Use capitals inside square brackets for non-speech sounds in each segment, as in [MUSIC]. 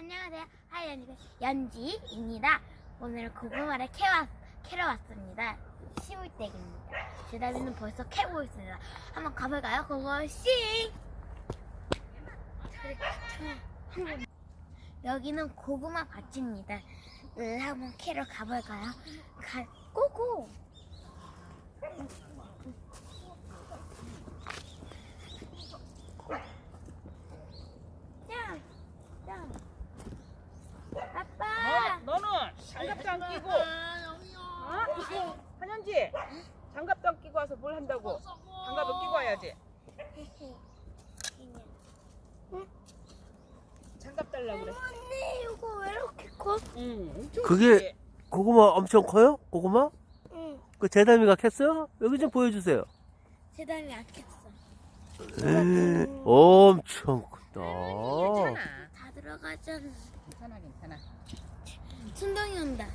안녕하세요. 하이연지 연지입니다. 오늘 고구마를 캐왔, 캐러 왔습니다. 시골댁입니다. 제다비는 벌써 캐고 있습니다. 한번 가볼까요? 고고 씨! 여기는 고구마 밭입니다. 네, 한번 캐러 가볼까요? 가, 고고! 짱! 짱! 아빠! 너, 너는 장갑도 안 끼고 어? 한현지 장갑도 안 끼고 와서 뭘 한다고 장갑을 끼고 와야지 장갑 달라고 그래 언니 이거 왜 이렇게 커? 응 엄청 그게- 크지? 고구마 엄청 커요? 고구마? 응. 그 제담이가 캤어요? 여기 좀 보여주세요. 제담이 안 켰어. 에이, 엄청 크다. 괜찮아 다 들어가잖아. 괜찮아 괜찮아 순동이 온다.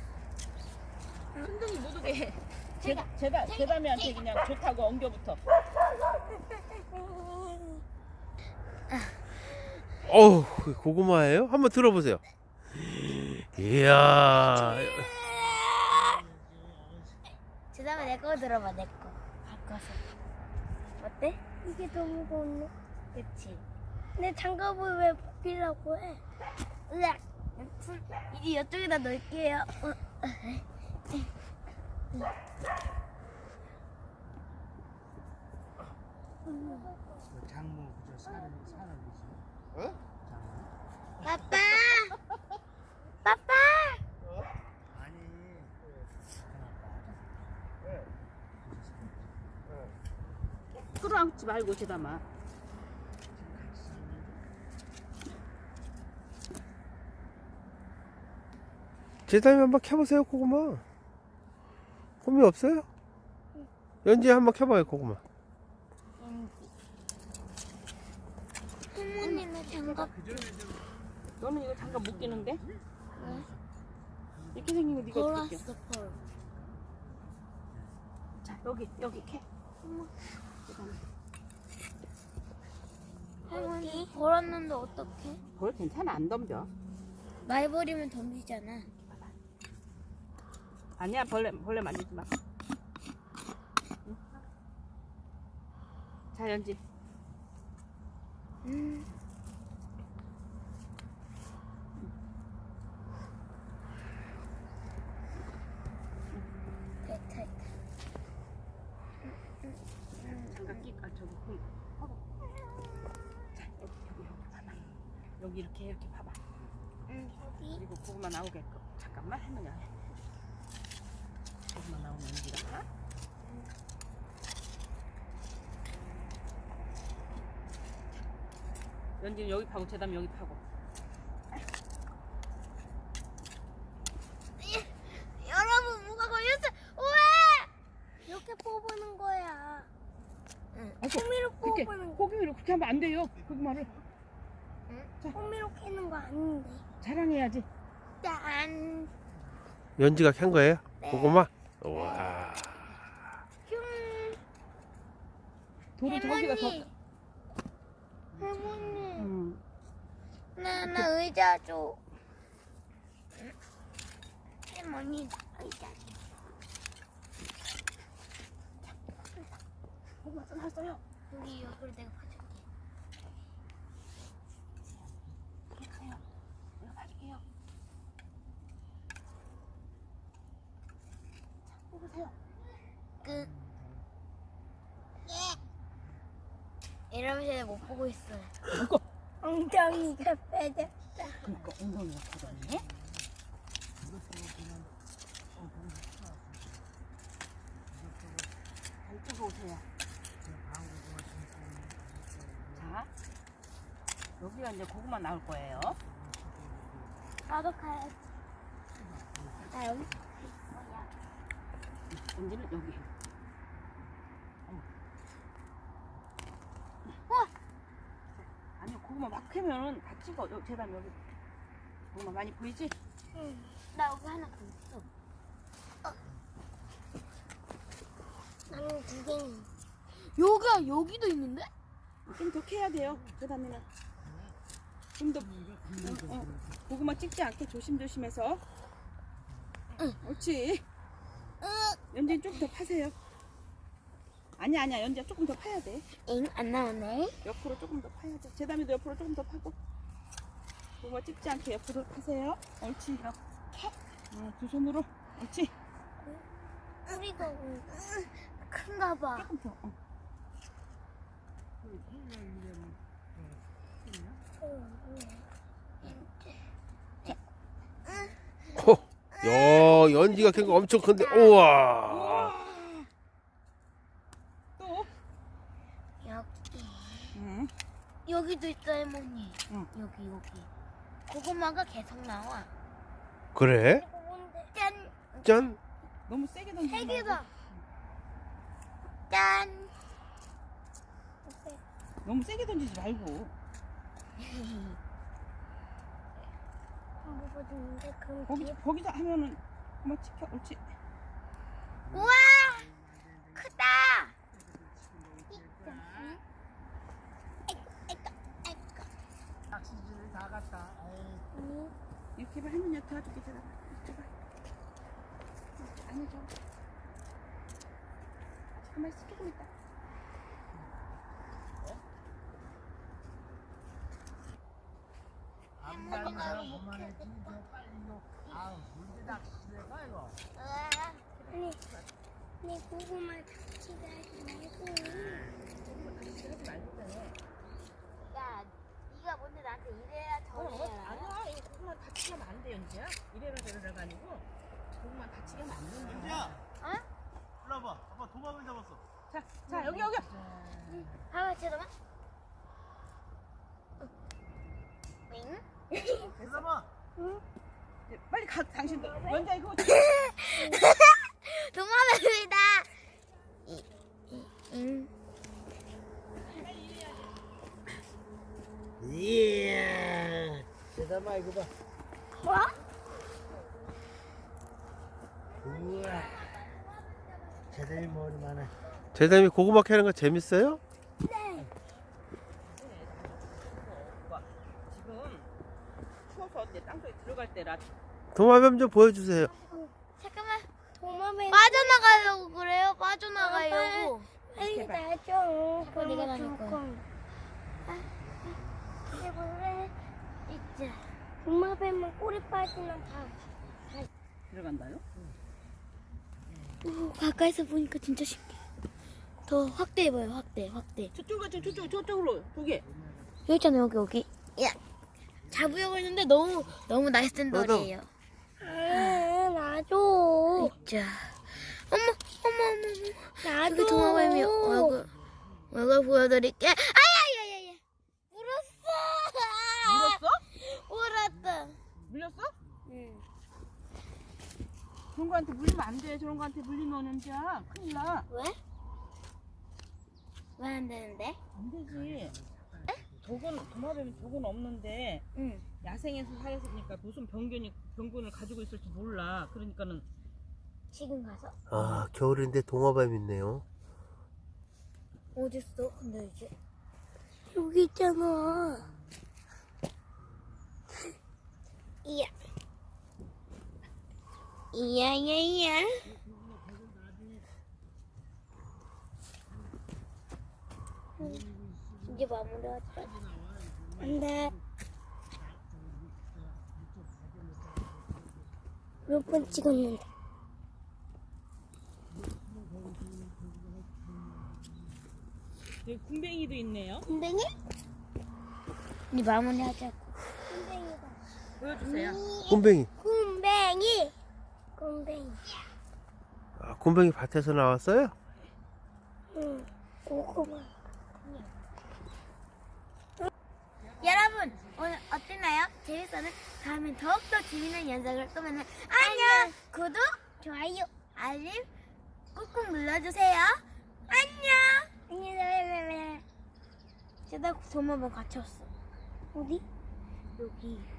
순둥이 못 오게 제, 제가 제담이한테 그냥 좋다고 엉겨붙어 어우, 그 고구마예요? 한번 들어보세요. 이야, 제담아 내거 들어봐 내 거. 바꿔서. 어때? 이게 더 무거웠네. 그치. 내 장갑을 왜 벗기려고 해? 으악. 풀- 이제 이쪽에다 넣을게요. 어. 장모 그저 사는 사람이지. 빠빠! 빠빠! 아니. 끌어안지 말고 제담아 제담이 한번 켜보세요, 고구마. 고민 없어요? 연지 한번 켜봐요, 고구마. 할머니는 장갑 너는 이거 장갑 못 끼는데? 이렇게 생긴 거 네가 어떻게 껴? 걸었어 걸. 자 여기 여기 캐. 할머니 걸었는데 어떡해? 벌 괜찮아 안 덤벼 말 버리면 덤비잖아. 아니야 벌레 벌레 만지지 마. 응? 자 연지 음. 끼, 아 저기 그 하고. 자 여기 여기 여기 봐봐. 여기 이렇게 이렇게 봐봐. 응, 여기. 그리고 고구마 나오게끔 잠깐만 할머니 해. 고구마 나오면 연지가. 연지는 여기 파고 제담 여기 파고. 여러분, 뭐가 걸렸어? 우와! 이렇게 뽑는 거야. 응. 호미로 그렇게 뽑는 거. 고기를 그렇게 하면 안 돼요. 고구마를 호미로 캐는 거 아닌데. 자랑해야지. 짠. 연지가 켠 거예요? 네. 고구마? 와. 흉. 돌이 저기가 더. 할머니. 할머니. 음. 나, 나 의자 줘. 할머니, 의자 줘. 써놨어요. 여기, 여기를 내가 봐줄게. 가요. 내가 봐줄게요. 자, 뽑으세요. 이러면서 못 보고 있어요. 엉덩이가 빼져. 그러니까 엉덩이가. 이쪽으로 오세요. 자, 여기가 이제 고구마 나올 거예요. 나도 가야지. 나 여기. 언제는 여기. 와! 아니 고구마 막 캐면은 다 찍어. 여기 재단 여기. 고구마 많이 보이지? 응. 나 여기 하나 더 있어. 어. 나는 두 개는. 여기가 여기도 있는데? 좀 더 캐야 돼요. 재단이는. 좀더 어, 고구마 찍지 않게 조심조심해서. 옳지. 연진 조금 더 파세요. 아니야 아니야 연지야 조금 더 파야 돼. 잉, 안 나오네. 옆으로 조금 더 파야 돼. 재담이도 옆으로 조금 더 파고. 고구마 찍지 않게 옆으로 파세요. 옳지 이렇게. 어, 두 손으로. 옳지. 뿌리가 큰가 봐. 조금 더. 어. 호. 야, 연지가 거 엄청 큰데. 우와. 또. 여기. 응. 여기도 있어, 할머니. 응. 여기, 여기. 고구마가 계속 나와. 그래? 짠! 짠. 너무 세게 던지지 세 말고. 개다. 짠! 너무 세게 던지지 말고. 먹어주는데 그럼 거기 거기서 하면은 고구마 찍혀. 옳지. 우와! 크다! 낚시질을 다 갔다. 에이, 이렇게 봐 할머니 도와줄게 제가. 이렇게 봐. 아니 저. 잠깐만 있어 조금 있다. 안 가니까 그만했지. 저 빨리 이거. 아우, 물개 낚시를 가, 이거. 아니, 아니 고구마 닭치가 하지 말고. 야, 네가 뭔데 나한테 이래야 저래야. 아니야 이거 고구마 다치게 연지야. 이래라 저래라가 아니고 고구마 다치게 안 된다. 연지야, 어? 일로 와봐. 아빠 도마뱀 잡았어. 자, 자 여기 여기. 봐봐, 잠깐만. 응? 대담아. 네, 빨리 가 당신도. 연지야 이거 [LAUGHS] 도마뱀이다. 응. 이야, 대담아, 이거 봐. 뭐? 우와. 제대로 머리만 해. 재담이 고구마 캐는 거 재밌어요? 네. 지금 추워서 이제 땅속에 들어갈 때라. 도마뱀 좀 보여주세요. 잠깐만. 도마뱀. 빠져나가려고 그래요? 빠져나가려고. 그거 네가 나닐 거야. 이게 원래 있지. 도마뱀은 꼬리 빠지면 다. 들어간다요? 오, 가까이서 보니까 진짜 신기해. 더 확대해 봐요, 확대, 확대. 저쪽으로 저 저쪽 저쪽으로 두 개. 여기 있잖아, 여기, 여기. 야! 잡으려고 했는데 너무, 너무 날쌘 너도. 돌이에요. 아, 나도. 자. 어머, 어머, 어머, 어머. 나도. 여기 도마뱀이 얼굴, 얼굴 보여드릴게. 아야야야야. 물었어! 물었어? 물었다. 물렸어? 응. 그런 거한테 물리면 안 돼. 저런 거한테 물리면 연지야 큰일 나. 왜? 왜 안 되는데? 안 되지. 독은 도마뱀 독은 없는데 응. 야생에서 살았으니까 무슨 병균이 병균을 가지고 있을지 몰라. 그러니까는 지금 가서. 아, 겨울인데 도마뱀 있네요. 어딨어? 근데 이제. 여기 있잖아. 이야. 이야, 이야, 이야. 이제 마무리하자. 안 돼. 몇 번 찍었는데. 여기 군뱅이도 있네요. 군뱅이? 이제 마무리하자고. 보여주세요. 곰뱅이. 군뱅이. 군뱅이. 아, 곰뱅이 밭에서 나왔어요? 응. 고구마. 여러분 오늘 어땠나요? 재밌었는? 다음엔 더욱더 재밌는 영상을 또 만나. 안녕. 구독, 좋아요, 알림 꾹꾹 눌러주세요. 안녕. 안녕. 제가 도마뱀 갇혔어. 어디? 여기.